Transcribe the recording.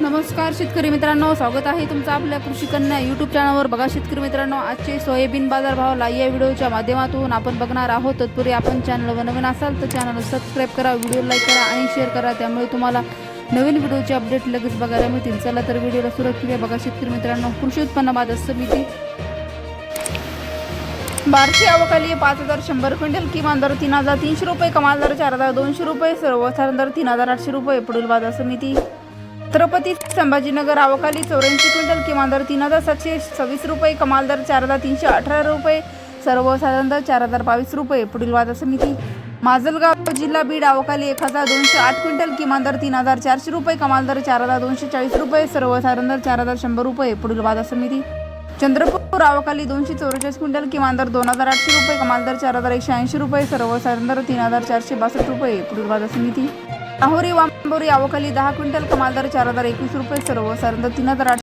नमस्कार शेतकरी मित्रांनो स्वागत आहे तुमचं आपल्या कृषी कन्या यूट्यूब चॅनलवर बघा शेतकरी मित्रांनो आजचे सोयाबीन बाजार भाव या व्हिडिओच्या माध्यमातून आपण बघणार आहोत. तत्पूर्वी आपण चॅनलवर नवीन असाल तर चॅनल सबस्क्राईब करा व्हिडिओ लाईक करा आणि शेअर करा. त्यामुळे तुम्हाला नवीन व्हिडिओचे अपडेट लगेच बघायला मिळतील. चला तर व्हिडिओला सुरुवात केली बघा शेतकरी मित्रांनो कृषी उत्पन्न बाजार समिती. बारशे अवकाली पाच हजार शंभर क्विंटल. किमान दर तीन हजार तीनशे रुपये कमाल दर चार हजार दोनशे रुपये सर्वसाधारण दर तीन हजार आठशे रुपये पुढील बाजार समिती. छत्रपती संभाजीनगर अवकाली चौऱ्याऐंशी क्विंटल किमान दर तीन हजार सातशे सव्वीस रुपये कमाल दर चार हजार तीनशे अठरा रुपये सर्वसाधारण दर चार हजार बावीस रुपये. पुढील बाजार समिती. माजलगाव जिल्हा बीड अवकाली एक हजार दोनशे आठ क्विंटल किमान दर तीन हजार चारशे रुपये कमाल दर चार हजार दोनशे चाळीस रुपये सर्वसाधारण दर चार हजार शंभर रुपये. पुढील बाजार समिती. चंद्रपूर अवकाली दोनशे चौवेचाळीस क्विंटल किमान दर दोन हजार आठशे रुपये कमाल दर चार हजार एकशे ऐंशी रुपये सर्वसाधारण दर तीन हजार चारशे बासष्ट रुपये. पुढील बाजार समिती. अहोरी वांबोरी अवकाली दहा क्विंटल कमालदार चार हजार एकवीस रुपये सर्वसाधारण सरंद तीन हजार आठशे